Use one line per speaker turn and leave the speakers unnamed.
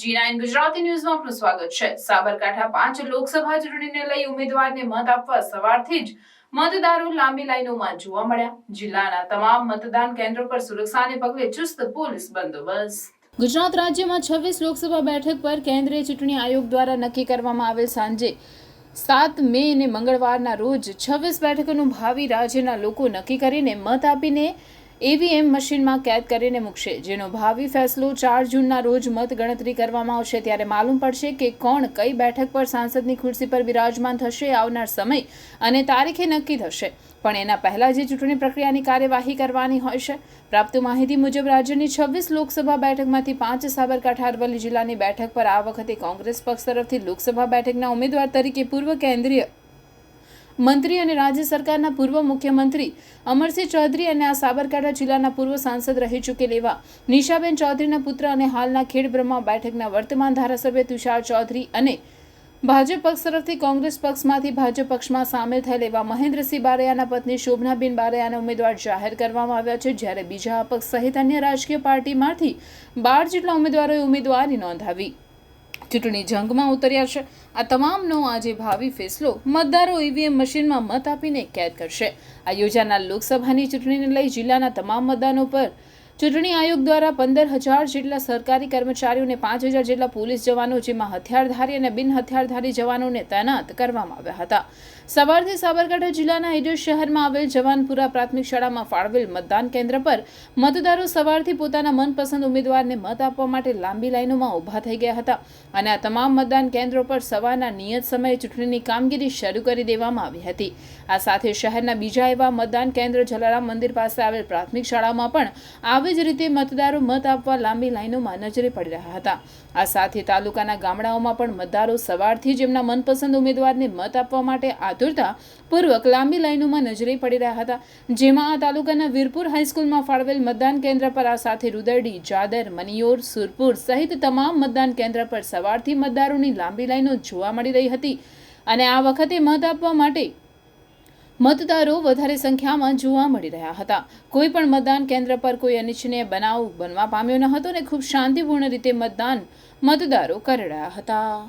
જી nine Gujarati ન્યૂઝમાં આપનું સ્વાગત છે. સાબરકાંઠા પાંચ લોકસભા ચૂંટણીને લઈ ઉમેદવારને મત આપવા સવારથી જ મતદારો લાંબી લાઈનોમાં જોવા મળ્યા. જિલ્લાના તમામ મતદાન કેન્દ્રો પર સુરક્ષાને પગલે ચુસ્ત પોલીસ બંદોબસ્ત. ગુજરાત રાજ્યમાં છવ્વીસ લોકસભા બેઠક પર કેન્દ્રીય ચૂંટણી આયોગ દ્વારા નક્કી કરવામાં આવેલ સાંજે સાત મે અને મંગળવારના રોજ છવ્વીસ બેઠકોનું ભાવિ રાજ્યના લોકો નક્કી કરીને મત આપીને ઈવીએમ મશીનમાં કેદ કરીને મૂકશે, જેનો ભાવિ ફેસલો ચાર જૂનના રોજ મત ગણતરી કરવામાં આવશે. ત્યારે માલુમ પડશે કે કોણ કઈ બેઠક પર સાંસદની ખુરશી પર બિરાજમાન થશે, આવનાર સમય અને તારીખે નક્કી થશે. પણ એના પહેલાં જે ચૂંટણી પ્રક્રિયાની કાર્યવાહી કરવાની હોય છે. પ્રાપ્ત માહિતી મુજબ રાજ્યની છવ્વીસ લોકસભા બેઠકમાંથી પાંચ સાબરકાંઠા, અરવલ્લી જિલ્લાની બેઠક પર આ વખતે કોંગ્રેસ પક્ષ તરફથી લોકસભા બેઠકના ઉમેદવાર તરીકે પૂર્વ કેન્દ્રીય મંત્રી અને રાજ્ય સરકારના પૂર્વ મુખ્યમંત્રી અમરસિંહ ચૌધરી અને આ સાબરકાંઠા જિલ્લાના પૂર્વ સાંસદ રહી ચૂકેલ એવા નિશાબેન ચૌધરીના પુત્ર અને હાલના ખેડબ્રહ્મા બેઠકના વર્તમાન ધારાસભ્ય તુષાર ચૌધરી અને ભાજપ પક્ષ તરફથી કોંગ્રેસ પક્ષમાંથી ભાજપ પક્ષમાં સામેલ થયેલ એવા મહેન્દ્રસિંહ બારૈયાના પત્ની શોભનાબેન બારૈયાને ઉમેદવાર જાહેર કરવામાં આવ્યા છે, જ્યારે બીજા અપક્ષ સહિત અન્ય રાજકીય પાર્ટીમાંથી બાર જેટલા ઉમેદવારોએ ઉમેદવારી નોંધાવી. ચૂંટણી જંગમાં ઉતર્યા છે. આ તમામનો આજે ભાવિ ફેસલો મતદારો ઈવીએમ મશીનમાં મત આપીને કેદ કરશે. આ યોજાનાર લોકસભાની ચૂંટણીને લઈ જિલ્લાના તમામ મતદાનો પર ચૂંટણી આયોગ દ્વારા પંદર હજાર જેટલા સરકારી કર્મચારીઓને પાંચ હજાર જેટલા પોલીસ જવાનો, જેમાં હથિયારધારી અને બિન હથિયારધારી જવાનોને તૈનાત કરવામાં આવ્યા હતા. સવારથી સાબરકાંઠા જિલ્લાના ઈડર શહેરમાં આવેલ જવાનપુરા પ્રાથમિક શાળામાં ફાળવેલ મતદાન કેન્દ્ર પર મતદારો સવારથી પોતાના મનપસંદ ઉમેદવારને મત આપવા માટે લાંબી લાઈનોમાં ઊભા થઈ ગયા હતા અને આ તમામ મતદાન કેન્દ્રો પર સવારના નિયત સમયે ચૂંટણીની કામગીરી શરૂ કરી દેવામાં આવી હતી. આ સાથે શહેરના બીજા એવા મતદાન કેન્દ્ર જલારામ મંદિર પાસે આવેલ પ્રાથમિક શાળામાં પણ આવી જ રીતે મતદારો મત આપવા લાંબી લાઈનોમાં નજરે પડી રહ્યા હતા. આ સાથે તાલુકાના ગામડાઓમાં પણ મતદારો સવારથી જ એમના મનપસંદ ઉમેદવારને મત આપવા માટે આતુરતા પૂર્વક લાંબી લાઈનોમાં નજરે પડી રહ્યા હતા. જેમાં આ તાલુકાના વીરપુર હાઈસ્કૂલમાં ફાળવેલ મતદાન કેન્દ્ર પર આ સાથે રૂદરડી, જાદર, મનિયોર, સુરપુર સહિત તમામ મતદાન કેન્દ્ર પર સવારથી મતદારોની લાંબી લાઈનો જોવા મળી રહી હતી. અને આ વખતે મત આપવા માટે મતદારો વધારે સંખ્યામાં જોવા મળી રહ્યા હતા. કોઈ પણ મતદાન કેન્દ્ર પર કોઈ અનિચ્છનીય બનાવ બનવા પામ્યો ન હતો અને ખૂબ શાંતિપૂર્ણ રીતે મતદાન મતદારો કરી રહ્યા હતા.